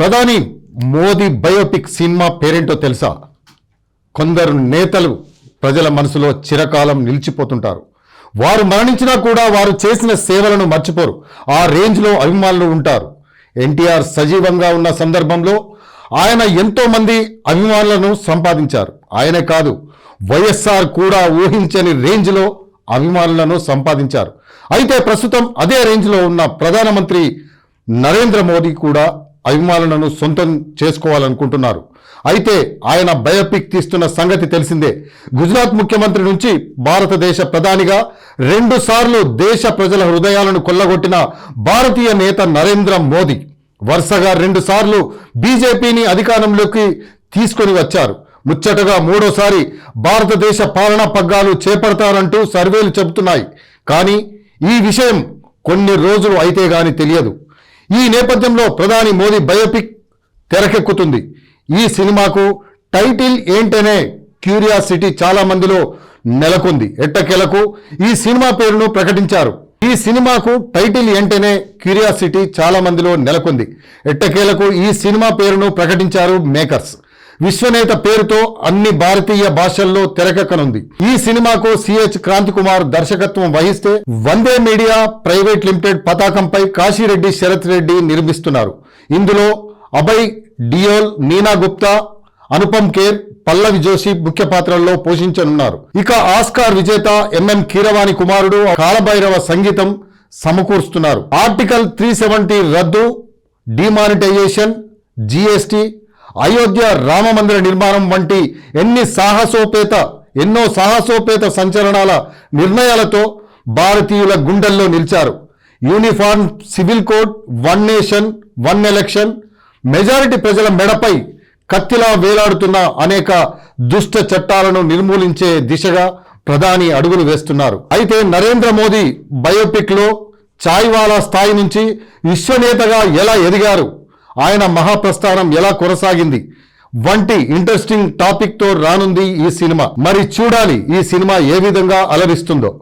ప్రధాని Modi biopic cinema పేరేంటో తెలుసా? కొందరు నేతలు ప్రజల మనసులో చిరకాలం నిలిచిపోతుంటారు. వారు మరణించినా కూడా వారు చేసిన సేవలను మర్చిపోరు. ఆ రేంజ్లో అభిమానులు ఉంటారు. ఎన్టీఆర్ సజీవంగా ఉన్న సందర్భంలో ఆయన ఎంతోమంది అభిమానులను సంపాదించారు. ఆయనే కాదు వైఎస్ఆర్ కూడా ఊహించని రేంజ్లో అభిమానులను సంపాదించారు. అయితే ప్రస్తుతం అదే రేంజ్లో ఉన్న ప్రధానమంత్రి నరేంద్ర మోదీ కూడా అభిమానులను సొంతం చేసుకోవాలనుకుంటున్నారు. అయితే ఆయన బయోపిక్ తీస్తున్న సంగతి తెలిసిందే. గుజరాత్ ముఖ్యమంత్రి నుంచి భారతదేశ ప్రధానిగా రెండుసార్లు దేశ ప్రజల హృదయాలను కొల్లగొట్టిన భారతీయ నేత నరేంద్ర మోదీ వరుసగా రెండుసార్లు బీజేపీని అధికారంలోకి తీసుకొని వచ్చారు. ముచ్చటగా మూడోసారి భారతదేశ పాలనా పగ్గాలు చేపడతారంటూ సర్వేలు చెబుతున్నాయి. కానీ ఈ విషయం కొన్ని రోజులు అయితే గాని తెలియదు. ఈ నేపథ్యంలో ప్రధాని మోదీ బయోపిక్ తెరకెక్కుతుంది. ఈ సినిమాకు టైటిల్ ఏంటనే క్యూరియాసిటీ చాలా మందిలో నెలకొంది. ఎట్టకేలకు ఈ సినిమా పేరును ప్రకటించారు. ఈ సినిమాకు టైటిల్ ఏంటనే క్యూరియాసిటీ చాలా మందిలో నెలకొంది. ఎట్టకేలకు ఈ సినిమా పేరును ప్రకటించారు మేకర్స్. విశ్వనేత పేరుతో అన్ని భారతీయ భాషల్లో తెరకెక్కనుంది. ఈ సినిమాకు సిహెచ్ క్రాంతి కుమార్ దర్శకత్వం వహిస్తే వందే మీడియా ప్రైవేట్ లిమిటెడ్ పతాకంపై కాశీరెడ్డి శరత్ రెడ్డి నిర్మిస్తున్నారు. ఇందులో అభయ్ డియోల్ నీనా గుప్తా అనుపమ్ కేర్ పల్లవి జోషి ముఖ్య పాత్రల్లో పోషించనున్నారు. ఇక ఆస్కార్ విజేత ఎంఎం కీరవాణి కుమారుడు కాలభైరవ సంగీతం సమకూరుస్తున్నారు. ఆర్టికల్ త్రీ సెవెంటీ రద్దు డిమానిటైజేషన్ జీఎస్టీ అయోధ్య రామ మందిర నిర్మాణం వంటి ఎన్ని సాహసోపేత ఎన్నో సాహసోపేత సంచలనాల నిర్ణయాలతో భారతీయుల గుండెల్లో నిలిచారు. Uniform civil code one nation one election majority ప్రజల మెడపై కత్తిలా వేలాడుతున్న అనేక దుష్ట చట్టాలను నిర్మూలించే దిశగా ప్రధాని అడుగులు వేస్తున్నారు. అయితే నరేంద్ర మోదీ బయోపిక్లో చాయ్వాలా స్థాయి నుంచి విశ్వనేతగా ఎలా ఎదిగారు? ఆయన మహాప్రస్థానం ఎలా కొనసాగింది? వంటి ఇంట్రెస్టింగ్ టాపిక్తో రానుంది ఈ సినిమా. మరి చూడాలి ఈ సినిమా ఏ విధంగా అలరిస్తుందో.